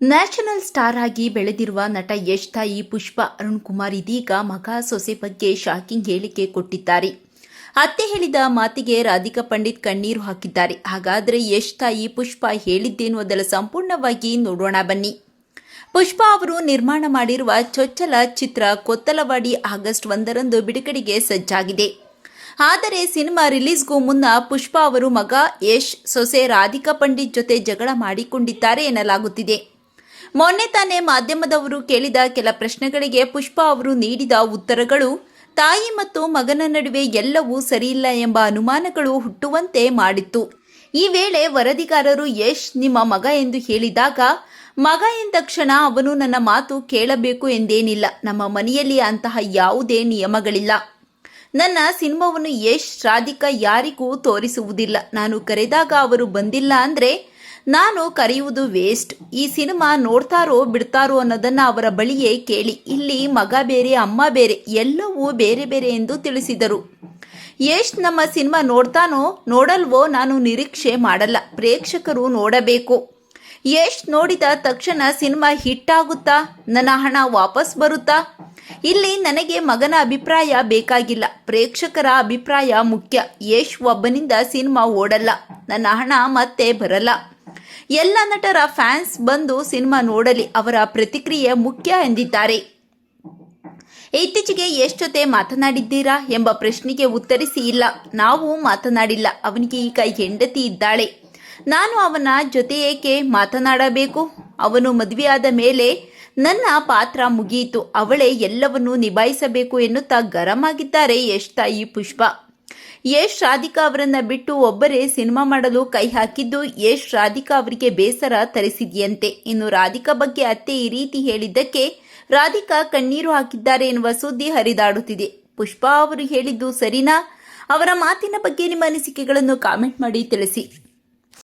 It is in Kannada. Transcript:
ನ್ಯಾಷನಲ್ ಸ್ಟಾರ್ ಆಗಿ ಬೆಳೆದಿರುವ ನಟ ಯಶ್ ತಾಯಿ ಪುಷ್ಪ ಅರುಣ್ ಕುಮಾರ್ ಇದೀಗ ಮಗ ಸೊಸೆ ಬಗ್ಗೆ ಶಾಕಿಂಗ್ ಹೇಳಿಕೆ ಕೊಟ್ಟಿದ್ದಾರೆ. ಅತ್ತೆ ಹೇಳಿದ ಮಾತಿಗೆ ರಾಧಿಕಾ ಪಂಡಿತ್ ಕಣ್ಣೀರು ಹಾಕಿದ್ದಾರೆ. ಹಾಗಾದರೆ ಯಶ್ ತಾಯಿ ಪುಷ್ಪ ಹೇಳಿದ್ದೇನು ಅದರ ಸಂಪೂರ್ಣವಾಗಿ ನೋಡೋಣ ಬನ್ನಿ. ಪುಷ್ಪ ಅವರು ನಿರ್ಮಾಣ ಮಾಡಿರುವ ಚೊಚ್ಚಲ ಚಿತ್ರ ಕೊತ್ತಲವಾಡಿ ಆಗಸ್ಟ್ ಒಂದರಂದು ಬಿಡುಗಡೆಗೆ ಸಜ್ಜಾಗಿದೆ. ಆದರೆ ಸಿನಿಮಾ ರಿಲೀಸ್ಗೂ ಮುನ್ನ ಪುಷ್ಪ ಅವರು ಮಗ ಯಶ್, ಸೊಸೆ ರಾಧಿಕಾ ಪಂಡಿತ್ ಜೊತೆ ಜಗಳ ಮಾಡಿಕೊಂಡಿದ್ದಾರೆ ಎನ್ನಲಾಗುತ್ತಿದೆ. ಮೊನ್ನೆ ತಾನೇ ಮಾಧ್ಯಮದವರು ಕೇಳಿದ ಕೆಲ ಪ್ರಶ್ನೆಗಳಿಗೆ ಪುಷ್ಪ ಅವರು ನೀಡಿದ ಉತ್ತರಗಳು, ತಾಯಿ ಮತ್ತು ಮಗನ ನಡುವೆ ಎಲ್ಲವೂ ಸರಿಯಿಲ್ಲ ಎಂಬ ಅನುಮಾನಗಳು ಹುಟ್ಟುವಂತೆ ಮಾಡಿತ್ತು. ಈ ವೇಳೆ ವರದಿಗಾರರು, ಯಶ್, ನಿಮ್ಮ ಮಗ ಎಂದು ಹೇಳಿದಾಗ, ಮಗ ಎಂದ ತಕ್ಷಣ ಅವನು ನನ್ನ ಮಾತು ಕೇಳಬೇಕು ಎಂದೇನಿಲ್ಲ. ನಮ್ಮ ಮನೆಯಲ್ಲಿ ಅಂತಹ ಯಾವುದೇ ನಿಯಮಗಳಿಲ್ಲ. ನನ್ನ ಸಿನಿಮಾವನ್ನು ಯಶ್, ರಾಧಿಕಾ ಯಾರಿಗೂ ತೋರಿಸುವುದಿಲ್ಲ. ನಾನು ಕರೆದಾಗ ಅವರು ಬಂದಿಲ್ಲ ಅಂದರೆ ನಾನು ಕರೆಯುವುದು ವೇಸ್ಟ್. ಈ ಸಿನಿಮಾ ನೋಡ್ತಾರೋ ಬಿಡ್ತಾರೋ ಅನ್ನೋದನ್ನ ಅವರ ಬಳಿಯೇ ಕೇಳಿ. ಇಲ್ಲಿ ಮಗ ಬೇರೆ, ಅಮ್ಮ ಬೇರೆ, ಎಲ್ಲವೂ ಬೇರೆ ಬೇರೆ ಎಂದು ತಿಳಿಸಿದರು. ಯಶ್ ನಮ್ಮ ಸಿನಿಮಾ ನೋಡ್ತಾನೋ, ನೋಡಲ್ವೋ ನಾನು ನಿರೀಕ್ಷೆ ಮಾಡಲ್ಲ. ಪ್ರೇಕ್ಷಕರು ನೋಡಬೇಕು. ಯಶ್ ನೋಡಿದ ತಕ್ಷಣ ಸಿನಿಮಾ ಹಿಟ್ ಆಗುತ್ತಾ? ನನ್ನ ಹಣ ವಾಪಸ್ ಬರುತ್ತಾ? ಇಲ್ಲಿ ನನಗೆ ಮಗನ ಅಭಿಪ್ರಾಯ ಬೇಕಾಗಿಲ್ಲ. ಪ್ರೇಕ್ಷಕರ ಅಭಿಪ್ರಾಯ ಮುಖ್ಯ. ಯಶ್ ಒಬ್ಬನಿಂದ ಸಿನಿಮಾ ಓಡಲ್ಲ. ನನ್ನ ಹಣ ಮತ್ತೆ ಬರಲ್ಲ. ಎಲ್ಲ ನಟರ ಫ್ಯಾನ್ಸ್ ಬಂದು ಸಿನಿಮಾ ನೋಡಲಿ, ಅವರ ಪ್ರತಿಕ್ರಿಯೆ ಮುಖ್ಯ ಎಂದಿದ್ದಾರೆ. ಇತ್ತೀಚೆಗೆ ಎಷ್ಟೊತ್ತೆ ಮಾತನಾಡಿದ್ದೀರಾ ಎಂಬ ಪ್ರಶ್ನೆಗೆ ಉತ್ತರಿಸಿ ಇಲ್ಲ. ನಾವು ಮಾತನಾಡಿಲ್ಲ, ಅವನಿಗೆ ಈಗ ಹೆಂಡತಿ ಇದ್ದಾಳೆ. ನಾನು ಅವನ ಜೊತೆ ಏಕೆ ಮಾತನಾಡಬೇಕು? ಅವನು ಮದುವೆಯಾದ ಮೇಲೆ ನನ್ನ ಪಾತ್ರ ಮುಗಿಯಿತು. ಅವಳೇ ಎಲ್ಲವನ್ನೂ ನಿಭಾಯಿಸಬೇಕು ಎನ್ನುತ್ತಾ ಗರಂ ಆಗಿದ್ದಾರೆ ಯಶ್ ತಾಯಿ ಪುಷ್ಪ. ಯಶ್ ರಾಧಿಕಾ ಅವರನ್ನ ಬಿಟ್ಟು ಒಬ್ಬರೇ ಸಿನಿಮಾ ಮಾಡಲು ಕೈ ಹಾಕಿದ್ದು ಯಶ್ ರಾಧಿಕಾ ಅವರಿಗೆ ಬೇಸರ ತರಿಸಿದೆಯಂತೆ. ಇನ್ನು ರಾಧಿಕಾ ಬಗ್ಗೆ ಅತ್ತೆ ಈ ರೀತಿ ಹೇಳಿದ್ದಕ್ಕೆ, ರಾಧಿಕಾ ಕಣ್ಣೀರು ಹಾಕಿದ್ದಾರೆ ಎನ್ನುವ ಸುದ್ದಿ ಹರಿದಾಡುತ್ತಿದೆ. ಪುಷ್ಪಾ ಅವರು ಹೇಳಿದ್ದು ಸರಿನಾ? ಅವರ ಮಾತಿನ ಬಗ್ಗೆ ನಿಮ್ಮ ಅನಿಸಿಕೆಗಳನ್ನು ಕಾಮೆಂಟ್ ಮಾಡಿ ತಿಳಿಸಿ.